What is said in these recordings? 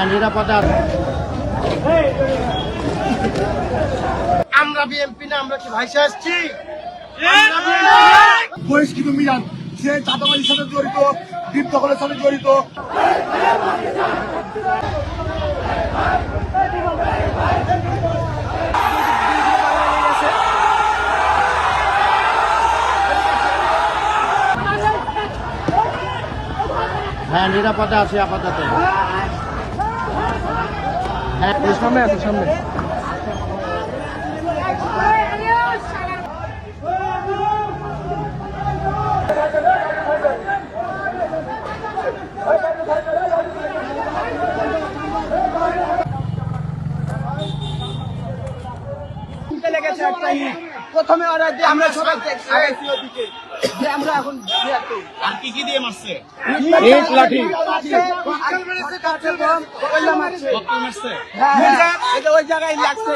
হ্যাঁ নিরাপদে আমরা বিএমপি না আমরা কি ভাইসে আসছি বহিষ্কৃত মিজান সে চাঁদাবাজির সাথে জড়িত দ্বীপ দখলের সাথে জড়িত। হ্যাঁ নিরাপদে আছে আপাতত। সামনে আছে সামনে লেগেছে একটা। প্রথমে ওরা দিয়ে আমরা সবাই আগাইছি ওদিকে যে আমরা এখন আর কি কি দিয়ে মারছে? ইট, লাঠি। কাঁচের মেরেছে, কাঁচের বম, ওইগুলো মারছে। এটা ওই জায়গায় লাগছে।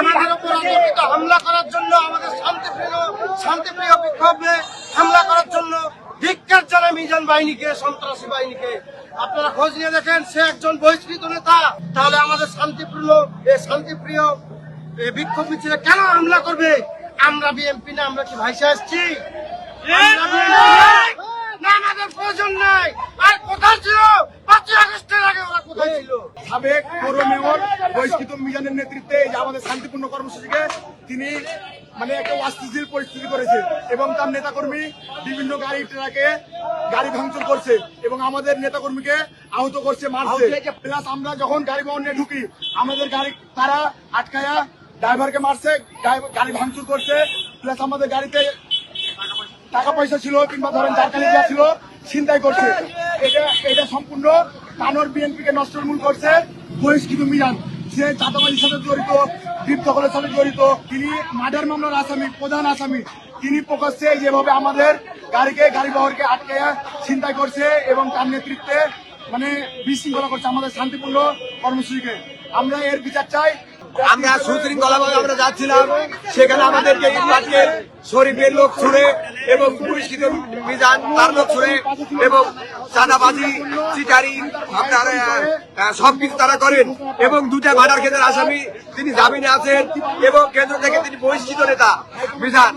আমাদের উপর হামলা করার জন্য আমাদের শান্তিপ্রিয় শান্তিপ্রিয় বিক্ষোভে হামলা করার জন্য ধিক্কার জানায় মিজান বাহিনীকে সন্ত্রাসী বাহিনীকে। আপনারা খোঁজ নিয়ে দেখেন সে একজন বহিষ্কৃত নেতা। তাহলে আমাদের শান্তিপ্রিয় এ শান্তিপ্রিয় বিক্ষোভ মিছিলে কেন হামলা করবে? আমরা বিএমপি না আমরা কি ভাইসে আসছি? আমরা BNP নই। না আমাদের প্রয়োজন নাই। আর কোথায় ছিল? পাঁচই আগস্টের আগে ওরা কোথায় ছিল? সাবেক পৌর মেয়র বহিষ্কৃত মিজানের নেতৃত্বে আমাদের শান্তিপূর্ণ কর্মসূচিকে তিনি মানে একটা অস্থিতিশীল পরিস্থিতি করেছে এবং তার নেতাকর্মী বিভিন্ন গাড়ি ট্রাকে গাড়ি ভাঙচুর করছে এবং আমাদের নেতাকর্মীকে আহত করছে মারছে। প্লাস আমরা যখন গাড়ি বহন নিয়ে ঢুকি আমাদের গাড়ি তারা আটকায়া ড্রাইভারকে মারছে গাড়ি ভাঙচুর করছে প্লাস আমাদের গাড়িতে টাকা পয়সা ছিল, কিংবা ধরেন জারকালি দেওয়া ছিল, ছিনতাই করছে। এটা এটা সম্পূর্ণ কানোর বিএনপি কে নষ্ট মূল করছে, বহিষ্কৃত মিজান। সে চাঁদাবাজির সাথে জড়িত দ্বীপ দখলের সাথে জড়িত, তিনি মার্ডার মামলার আসামি, প্রধান আসামি। তিনি প্রকাশ্যে যেভাবে আমাদের গাড়িকে, গাড়ি বহরকে আটকে ছিনতাই করছে এবং তার নেতৃত্বে মানে বিশৃঙ্খলা করছে আমাদের শান্তিপূর্ণ কর্মসূচিকে। আমরা এর বিচার চাই আমরা সুশৃঙ্খলা ভাবে আমরা যাচ্ছিলাম। সেখানে আমাদেরকে ইটপাটকেল শরীফের লোক ছুড়ে এবং পুরস্কৃত মিজান, তার লোক ছুড়ে এবং চাঁদাবাজি, চিটারি, আপনার সবকিছু তারা করেন এবং দুটা মার্ডার কেন্দ্রের আসামি তিনি জামিনে আছেন এবং কেন্দ্র থেকে তিনি বহিষ্কৃত নেতা মিজান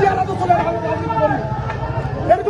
এরকম বহিষ্কৃত বহিষ্কৃত মিজান খুলে গাড়ি মিজান তোমাদের বাসা কথা